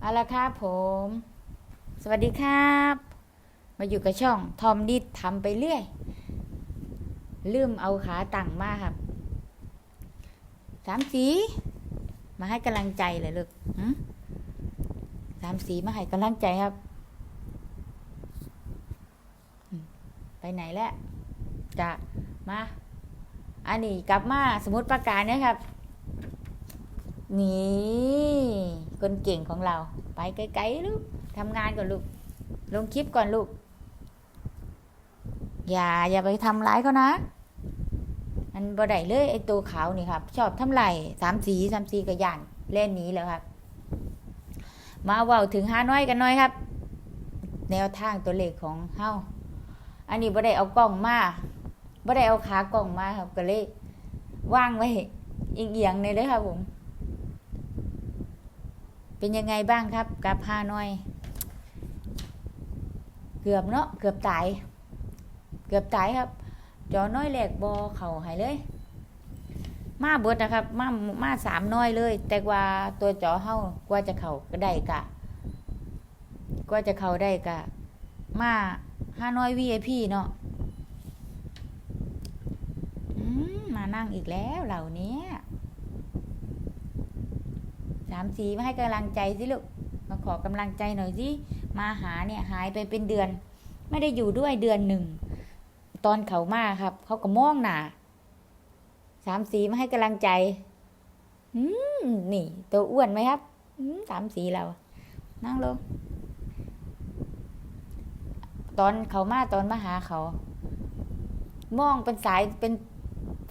เอาละครับผม สวัสดีครับ มาอยู่กับช่องทอมดิดทำไปเรื่อย ลืมเอาขาตั้งมาครับ สามสี มาให้กำลังใจเลยลูกสามสีมาให้กำลังใจครับ ไปไหนแล้วจะมา อันนี้กลับมาสมมติประการเนี่ยครับ นี่ คนเก่งของเรา ไปไกลๆลูกทำงานก่อนลูก ลงคลิปก่อนลูก อย่าอย่าไปทำร้ายเขานะมันบ่ได้เลยไอ้ตัวขาวนี่ครับ ชอบทำลายสามสีสามสีกระยานเล่นหนี้แล้วครับ มาเว่าถึงห้าน้อยกันหน่อยครับ แนวทางตัวเลขของเฮาอันนี้บ่ได้เอากล้องมาบ่ได้เอาขากล้องมาครับ ก็เลยว่างไว้อีกเอียงๆเลยครับผม เป็นยังไงบ้างครับกับห้าน้อย เกือบเนาะเกือบตาย เกือบตายครับ จอน้อยแหลกบอเข่าหายเลย มาเบิดนะครับ มามาสามน้อยเลย แต่ว่าตัวจอเฮากว่าจะเข่าก็ได้กะกว่าจะเข่าได้กะ มาห้าน้อย VIP เนาะมมานั่งอีกแล้วเหล่านี้ สามสีมาให้กำลังใจสิลูกมาขอกำลังใจหน่อยสิมาหาเนี่ยหายไปเป็นเดือน ไม่ได้อยู่ด้วยเดือนหนึ่งตอนเขามาครับ เขาก็มองหนาสามสีมาให้กำลังใจอืมนี่ ตัวอ้วนไหมครับอืมสามสีเรา นั่งลง ตอนเขามาตอนมาหาเขา มองเป็นสายเป็น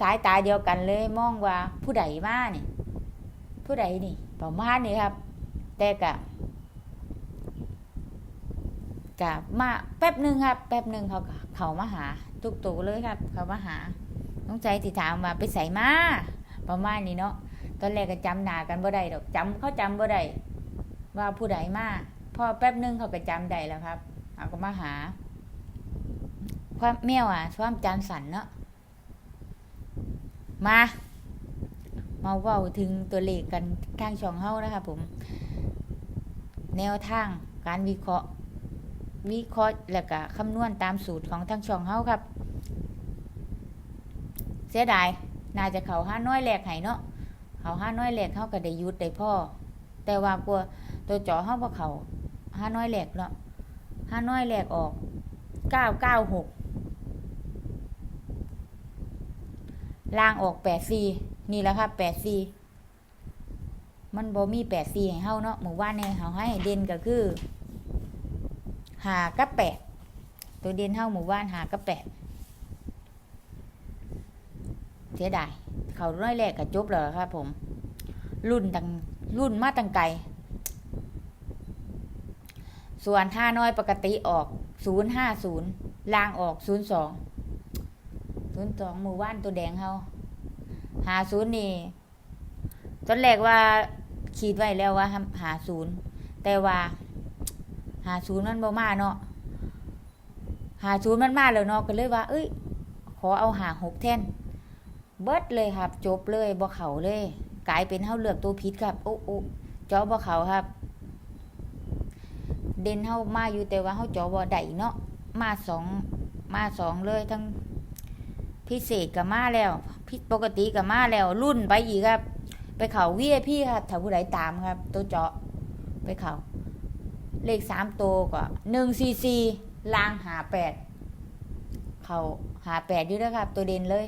สายตาเดียวกันเลย มองว่าผู้ใดมานี่ยผู้ใดนี่ ประมาณนี้ครับ แต่กะกะมาแป๊บหนึ่งครับ แป๊บหนึ่งเขาก็เขามาหาทุกตัวเลยครับ เขามาหาน้องใจสิถามว่าไปใส่มาประมาณนี้เนาะตอนแรกก็จำหนากันบ่ได้ดอกจำเขาจำบ่ได้ว่าผู้ใดมาพอแป๊บหนึ่งเขาก็จำได้แล้วครับเขาก็มาหา ความแมวอะความจานสันเนาะมา มาเว้าถึงตัวเลขกันทางช่องเฮานะคะผม แนวทางการวิเคราะห์ วิเคราะห์แล้วก็คำนวณตามสูตรของทางช่องเฮาครับ เสียดายน่าจะเขาห้าน้อยแหลกให้เนาะเขาห้าน้อยแหลกเฮาก็ได้ยุดได้พ่อ แต่ว่ากลัวตัวจอเฮาบ่เขาห้าน้อยแหลกเนาะห้าน้อยแหลกออกเก้าเก้าหกล่างออกแปดสี่ นี่แหละครับแปดสี่มันบ่มีแปดสี่ให้เฮาเนาะหมู่บ้านเนี่ยเฮาให้เด่นก็คือหากับแปดตัวเด่นเฮาหมู่บ้านหากับแปดเสียดายเขาน้อยแรกก็จบแล้วครับผม รุ่นตังรุ่นมาตังไกลส่วนห้าน้อยปกติออกศูนย์ห้าศูนย์ลางออกศูนย์สองศูนย์สองหมู่บ้านตัวแดงเฮา หาศูนย์นี่ตอนแรกว่าคิดไว้แล้วว่าหาศูนย์แต่ว่าหาศูนย์มันบ่มาเนาะหาศูนย์มันมาแล้วเนาะก็เลยว่า เอ้ย ขอเอาหาหกแท่นเบิดเลยครับ จบเลยบ่เขาเลย กลายเป็นเฮาเลือกตัวผิดครับโอ้โอ้จอบ่เขาครับ เด่นเฮามาอยู่แต่ว่าเฮาจอบ่ได้เนาะมาสองมาสองเลยทั้ง พิเศษก็มาแล้วพิปกติก็มาแล้ว รุ่นไปอีกครับ ไปเขาเวียพี่ครับถ้าผู้ใดตามครับ ตัวเจาะไปเขาเลขสามตัวก็หนึ่งซีซีลางหาแปดเขาหาแปดอยู่แล้วครับ ตัวเด่นเลย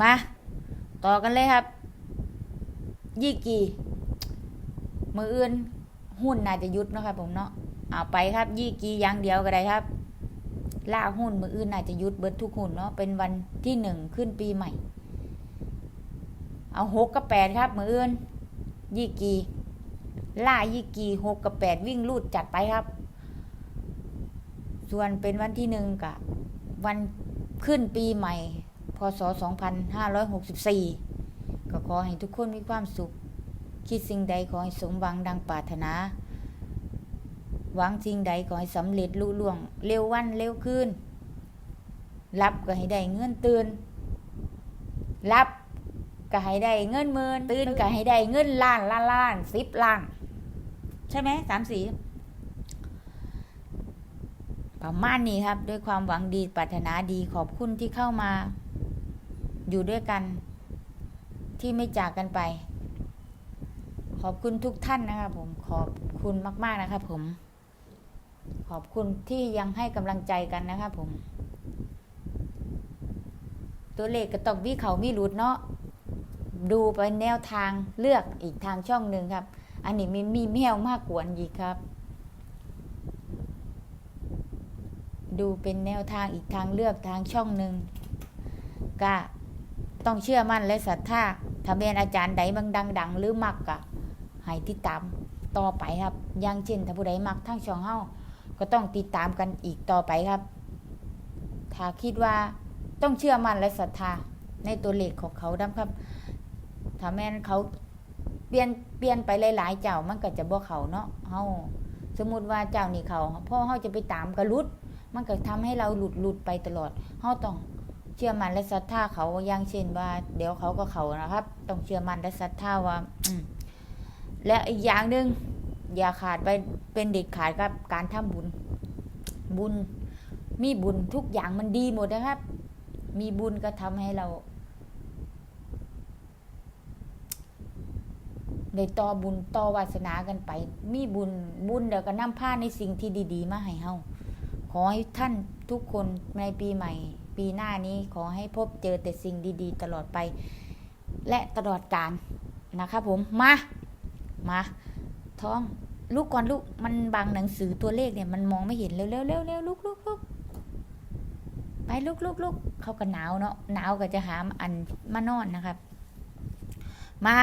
มา ต่อกันเลยครับ ยี่กีมืออื่น หุ้นน่าจะยุดเนาะครับผมเนาะเอาไปครับ ยี่กีอย่างเดียวก็ได้ครับ ล่าหุ้นมืออื่นน่าจะยุดเบิดทุกหุ้นเนาะเป็นวันที่หนึ่งขึ้นปีใหม่ เอาหกกับแปดครับ มืออื่นยี่กีล่ายี่กีหกกับแปดวิ่งลูดจัดไปครับ ส่วนเป็นวันที่หนึ่งกับวันขึ้นปีใหม่ พศสองพันห้าร้อยหกสิบสี่ก็ขอให้ทุกคนมีความสุข คิดสิ่งใดขอให้สมหวังดังปรารถนา หวังสิ่งใดขอให้สำเร็จลุล่วง เร็ววันเร็วคืนรับก็ให้ได้เงื่อนตือนรับก็ให้ได้เงินหมื่นตื่นก็ให้ได้เงินล้านล้านล้านสิบล้าน ใช่ไหมสามสี่ประมาณนี้ครับ ด้วยความหวังดีปรารถนาดีขอบคุณที่เข้ามา อยู่ด้วยกัน ที่ไม่จากกันไป ขอบคุณทุกท่านนะครับผมขอบคุณมาก ๆนะครับผม ขอบคุณที่ยังให้กำลังใจกันนะครับผม ตัวเลขก็ต้องวิเขามีรุดเนาะดูไปแนวทางเลือกอีกทางช่องหนึ่งครับ อันนี้มีมีแมวมากกว่าอีกครับ ดูเป็นแนวทางอีกทางเลือกทางช่องหนึ่งก็ต้องเชื่อมั่นและศรัทธาถ้าเป็นอาจารย์ใดบางดัง ๆ หรือมักกะให้ติดตามต่อไปครับ อย่างเช่นถ้าผู้ใดมักทั้งช่องเฮา ก็ต้องติดตามกันอีกต่อไปครับ ถ้าคิดว่าต้องเชื่อมั่นและศรัทธาในตัวเลขของเขาดำครับ ถ้าแม่นเขาเปลี่ยนเปลี่ยนไปหลาย ๆ เจ้ามันก็จะบ่เขาเนาะเฮาสมมุติว่าเจ้านี่เขาพ่อเฮาจะไปตามกระลุด มันก็ทำให้เราหลุดหลุดไปตลอดเฮาต้องเชื่อมั่นและศรัทธาเขาอย่างเช่นว่า เดี๋ยวเขาก็เขานะครับ ต้องเชื่อมั่นและศรัทธาว่า และอีกอย่างหนึ่ง อย่าขาดไปเป็นเด็กขาดครับการทำบุญ บุญมีบุญทุกอย่างมันดีหมดนะครับ มีบุญก็ทำให้เราได้ต่อบุญต่อวาสนากันไป มีบุญบุญเดี๋ยวก็นำผ้าในสิ่งที่ดี ๆ มาให้เฮาขอให้ท่านทุกคนในปีใหม่ ปีหน้านี้ขอให้พบเจอแต่สิ่งดี ๆ ตลอดไป และตลอดกาลนะครับผมมา มา ท้อง ลูกก่อนลูก มันบังหนังสือตัวเลขเนี่ยมันมองไม่เห็นเร็วเร็วเร็วเร็วลุกลุกลุกไปลุกลุกลุกเขาก็หนาวเนาะหนาวก็จะหามอันมานอนนะครับ มา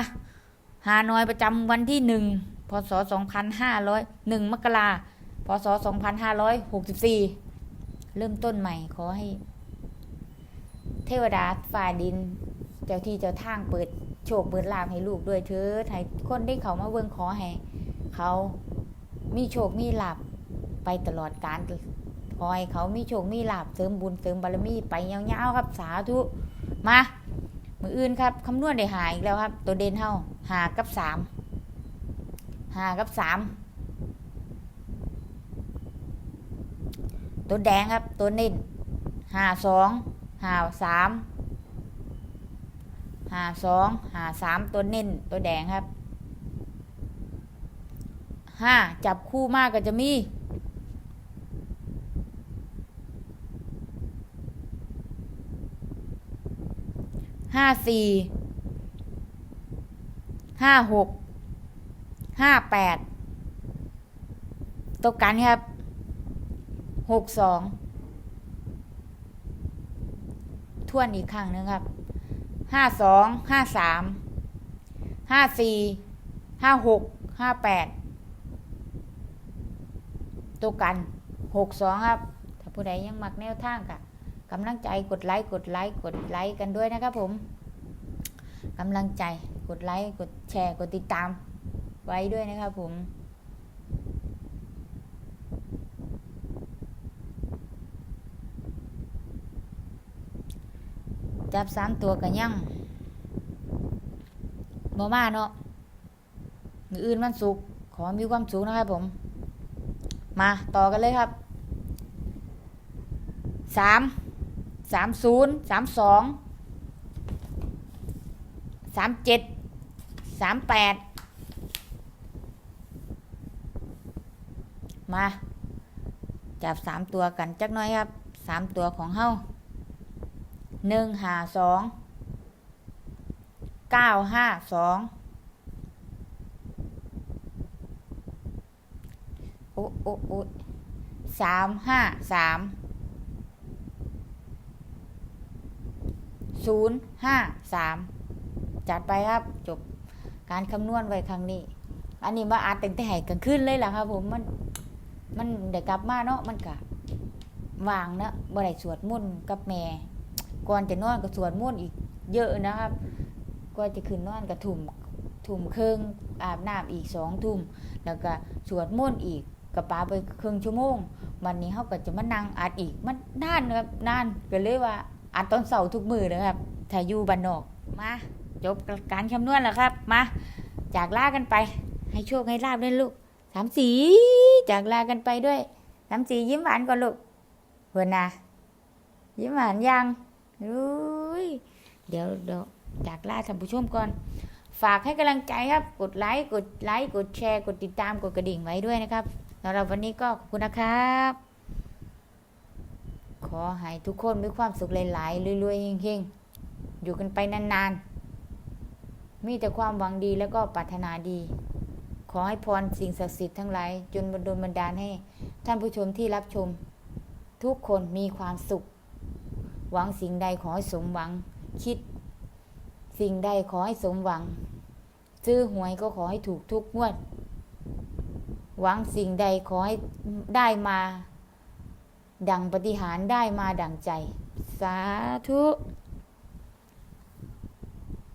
ฮานอยประจำวันที่หนึ่งพศสองพันห้าร้อยหนึ่งมกราพศสองพันห้าร้อยหกสิบสี่เริ่มต้นใหม่ขอให้ เทวดาฝ่าดิน เจ้าที่เจ้าทางเปิดโชคเปิดลาภให้ลูกด้วยเถิดให้คนได้เขามาเบิ่งขอให้ เขามีโชคมีลาภไปตลอดกาลขอให้เขามีโชคมีลาภเสริมบุญเสริมบารมีไปยาวๆครับสาธุมา มืออื่นครับคำนวณได้หาอีกแล้วครับ ตัวเด่นเท่าหากับสามหากับสามตัวแดงครับ ตัวเน้นหาสองหาสามหาสองหาสามตัวเน้นตัวแดงครับ ห้าจับคู่มากก็จะมีห้าสี่ห้าหกห้าแปดตกกันครับหกสองทวนอีกครั้งหนึงครับห้าสองห้าสามห้าสี่ห้าหกห้าแปด ตกกันหกสองครับ ถ้าผู้ใดยังมักแนวทางกะกำลังใจกดไลค์กดไลค์กดไลค์กันด้วยนะครับผมกำลังใจกดไลค์กดแชร์กดติดตามไว้ด้วยนะครับผมจับสามตัวกันยังบ่มาเนาะมืออื่นมันสุกขอมีความสุขนะครับผม มาต่อกันเลยครับสามสามศูนย์สามสองสามเจ็ดสามแปดมา จับสามตัวกันจักหน้อยครับสามตัวของเฮาหนึ่งห้าสองเก้าห้าสองโอ้โอ้โอ้สามห้าสามศูนย์ห้าสามจัดไปครับจบการคำนวณไว้ครั้งนี้ อันนี้มาอาจแต่งแต่ให้กันขึ้นเลยล่ะครับผมมันมันเดี๋ยวกลับมาเนาะมันกะวางนะบ่ได้สวดมนต์กับแม่ก่อนจะนอนก็สวดมนต์อีกเยอะนะครับก่อนจะขึ้นนอนก็ทุ่มทุ่มครึ่องอาบน้ำอีกสองทุ่มแล้วก็สวดมนต์อีก กับปาไปครึ่งชั่วโมงวันนี้เขาก็จะมานั่งอัดอีกมันนานนะครับนานก็เลยว่าอัดตอนเสาร์ทุกมือนะครับถ้าอยู่บ้านนอกมาจบการคำนวณแล้วครับมาจากลากันไป ให้โชคให้ลาบด้วยลูกสามสีจากลากันไปด้วยสามสียิ้มหวานก่อนลูกเพื่อนนะยิ้มหวานยังอุ้ยเดี๋ยวเดี๋ยวจากลาท่านผู้ชมก่อน ฝากให้กำลังใจครับ กดไลค์กดไลค์กดแชร์ กดติดตามกดกระดิ่งไว้ด้วยนะครับ สำหรับวันนี้ก็ขอบคุณนะครับ ขอให้ทุกคนมีความสุขหลายๆรวยๆเฮงๆ อยู่กันไปนานๆ มีแต่ความหวังดีแล้วก็ปรารถนาดี ขอให้พรสิ่งศักดิ์สิทธิ์ทั้งหลาย จนบันดลบันดาลให้ ท่านผู้ชมที่รับชม ทุกคนมีความสุข หวังสิ่งใดขอให้สมหวังคิด สิ่งใดขอให้สมหวัง ซื้อหวยก็ขอให้ถูกทุกงวด หวังสิ่งใดขอให้ได้มา ดังปฏิหารได้มาดังใจ สาธุ